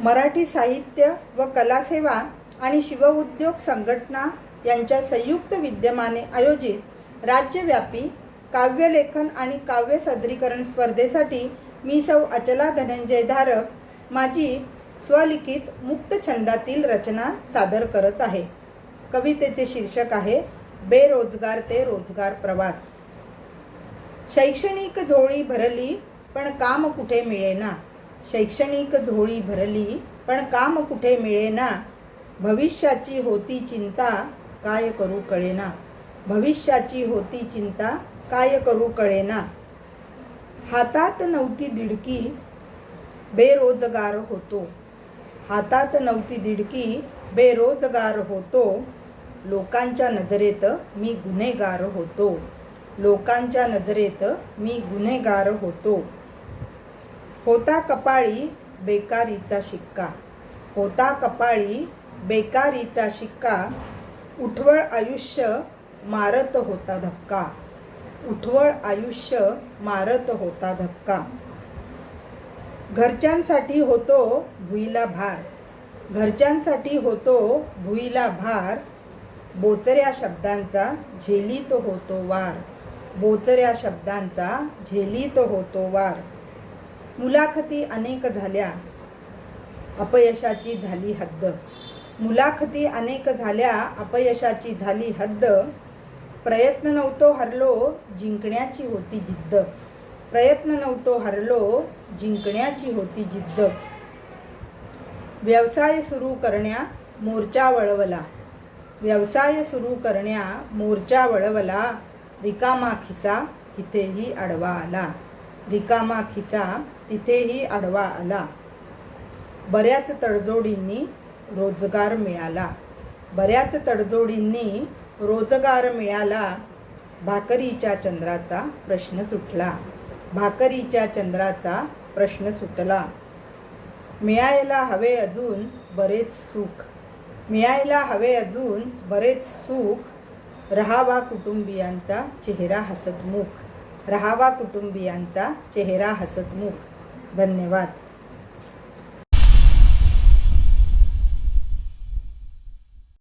मराठी साहित्य व कलासेवा आणि शिवउद्योग संघटना यांच्या संयुक्त विद्यमाने आयोजित राज्यव्यापी काव्यलेखन आणि काव्य सादरीकरण स्पर्धेसाठी मी सौ अचला धनंजय धारक माझी स्वलिखित मुक्त छंदातील रचना सादर करत आहे. कवितेचे शीर्षक आहे बेरोजगार ते रोजगार प्रवास. शैक्षणिक झोळी भरली पण काम कुठे मिळेना. शैक्षणिक झोळी भरली पण काम कुठे मिळेना? भविष्याची होती चिंता काय करू कळेना? भविष्याची होती चिंता काय करू कळेना? हातात नव्हती दिडकी बेरोजगार होतो. हातात नव्हती दिडकी बेरोजगार होतो. लोकांच्या नजरेत मी गुन्हेगार होतो. लोकांच्या नजरेत मी गुन्हेगार होतो. होता कपाळी बेकारीचा शिक्का. होता कपाळी बेकारीचा शिक्का. उठवळ आयुष्य मारत होता धक्का. उठवळ आयुष्य मारत होता धक्का. घरच्यांसाठी होतो भुईला भार. घरच्यांसाठी होतो भुईला भार. बोचऱ्या शब्दांचा झेलीत होतो वार. बोचऱ्या शब्दांचा झेलीत होतो वार. मुलाखती अनेक झाल्या. अपयशाची झाली हद्द. मुलाखती अनेक झाल्या अपयशाची झाली हद्द. प्रयत्न नव्हतो हरलो जिंकण्याची होती जिद्द. प्रयत्न नव्हतो हरलो जिंकण्याची होती जिद्द. व्यवसाय सुरू करण्या मोर्चा वळवला. व्यवसाय सुरू करण्या मोर्चा वळवला. रिकामा खिसा तिथेही आडवा आला. रिकामा खिसा तिथेही आडवा आला. बऱ्याच तडजोडींनी रोजगार मिळाला. बऱ्याच तडजोडींनी रोजगार मिळाला भाकरीच्या चंद्राचा प्रश्न सुटला. भाकरीच्या चंद्राचा प्रश्न सुटला. मिळायला हवे अजून बरेच सुख. मिळायला हवे अजून बरेच सुख. रहावा कुटुंबियांचा चेहरा हसतमुख. रहावा कुटुंबियांचा चेहरा हसतमुख. धन्यवाद.